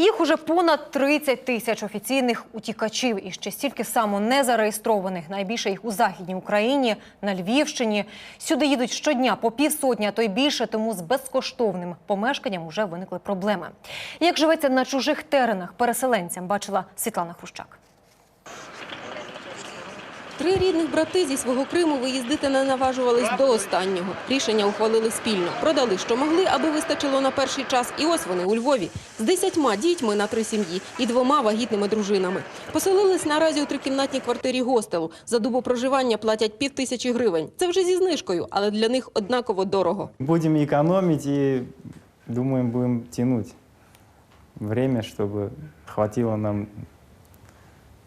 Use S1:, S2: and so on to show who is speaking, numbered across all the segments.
S1: Їх уже понад 30 тисяч офіційних утікачів і ще стільки само незареєстрованих. Найбільше їх у західній Україні, на Львівщині. Сюди їдуть щодня по півсотні, а то й більше. Тому з безкоштовним помешканням вже виникли проблеми. Як живеться на чужих теренах переселенцям, бачила Світлана Хрущак.
S2: Три рідних брати зі свого Криму виїздити не наважувались до останнього. Рішення ухвалили спільно. Продали, що могли, аби вистачило на перший час. І ось вони у Львові. З десятьма дітьми на три сім'ї і двома вагітними дружинами. Поселились наразі у трикімнатній квартирі гостелу. За добу проживання платять пів тисячі гривень. Це вже зі знижкою, але для них однаково дорого.
S3: Будем экономить и, думаем, будем тянуть время, чтобы хватило нам,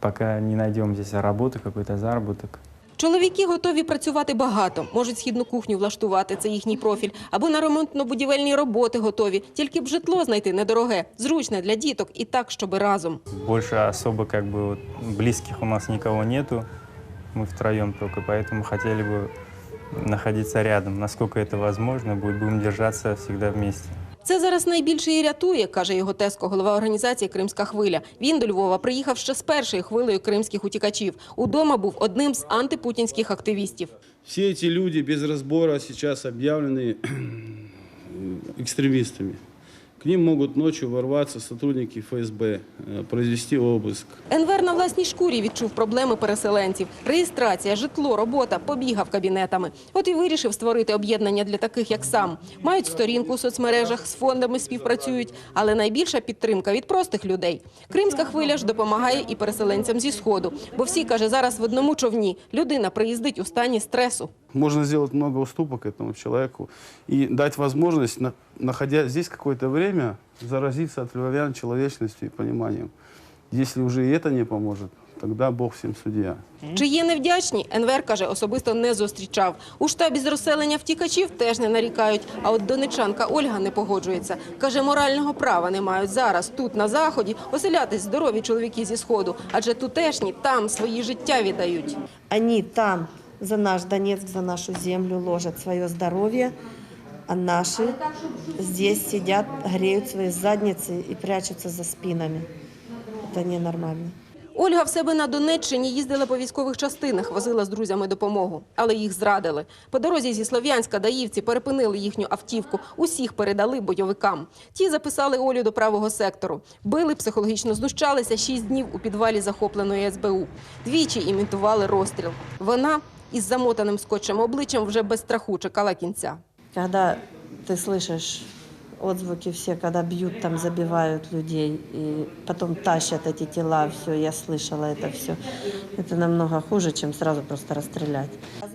S3: пока не найдем здесь работу, какой-то заработок.
S2: Чоловіки готові працювати багато, можуть східну кухню влаштувати, це їхній профіль, або на ремонтно-будівельні роботи готові. Тільки б житло знайти недороге, зручне для діток і так, щоб разом.
S3: Больше особо как бы вот близких у нас никого нету, мы втроем только, поэтому хотели бы находиться рядом, насколько это возможно, будет, будем держаться всегда вместе.
S2: Це зараз найбільше і рятує, каже його тезко, голова організації Кримська хвиля. Він до Львова приїхав ще з першою хвилею кримських утікачів. Удома був одним з антипутінських активістів.
S4: Все эти люди без разбора сейчас объявлены экстремистами. К ним могут ночью ворваться сотрудники ФСБ, э, произвести обыск.
S2: Енвер на власній шкурі відчув проблеми переселенців. Реєстрація, житло, робота, побігав кабінетами. От і вирішив створити об'єднання для таких, як сам. Мають сторінку у соцмережах, з фондами співпрацюють. Але найбільша підтримка від простих людей. Кримська хвиля ж допомагає і переселенцям зі Сходу. Бо всі, каже, зараз в одному човні. Людина приїздить у стані стресу.
S4: Можно сделать много уступок этому человеку и дать возможность, на- находя здесь какое-то время, заразиться от львовян человечностью и пониманием. Если уже и это не поможет, тогда Бог всем судья.
S2: Чи є невдячні? НВР, каже, особисто не зустрічав. У штабі з розселення втікачів теж не нарікають. А от донечанка Ольга не погоджується. Каже, морального права не мають зараз, тут, на Заході, оселятись здорові чоловіки зі Сходу. Адже тутешні там свої життя віддають.
S5: Они там за наш Донецк, за нашу землю ложат свое здоровье, а наши здесь сидят, греют свои задницы и прячутся за спинами. Это ненормально.
S2: Ольга в себе на Донеччині їздила по військових частинах, возила з друзями допомогу. Але їх зрадили. По дорозі зі Слов'янська даївці перепинили їхню автівку. Усіх передали бойовикам. Ті записали Олю до правого сектору. Били, психологічно знущалися шість днів у підвалі захопленої СБУ. Двічі імітували розстріл. Вона із замотаним скотчем обличчям вже без страху чекала кінця.
S5: Коли ти слышишь отзвуки все, когда бьют, там забивают людей, и потом тащат эти тела, все, я слышала это все. Это намного хуже, чем сразу просто расстрелять.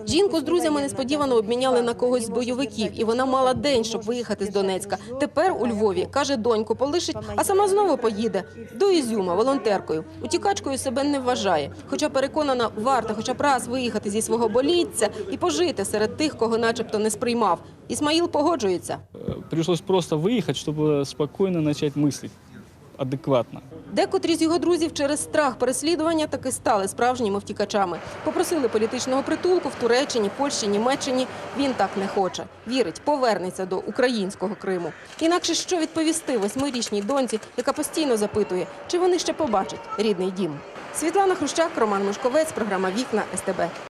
S2: Жінку з друзями несподівано обміняли на когось з бойовиків, і вона мала день, щоб виїхати з Донецька. Тепер у Львові каже, доньку полишить, а сама знову поїде до Ізюма волонтеркою. Утікачкою себе не вважає, хоча переконана, варто хоча б раз виїхати зі свого болітця і пожити серед тих, кого начебто не сприймав. Ісмаїл погоджується.
S6: Э, Пришлось просто выехать, чтобы спокойно начать мыслить адекватно.
S2: Декотрі з його друзів через страх переслідування таки стали справжніми втікачами. Попросили політичного притулку в Туреччині, Польщі, Німеччині. Він так не хоче. Вірить, повернеться до українського Криму. Інакше що відповісти восьмирічній доньці, яка постійно запитує, чи вони ще побачать рідний дім. Світлана Хрущак, Роман Мишковець, програма Вікна СТБ.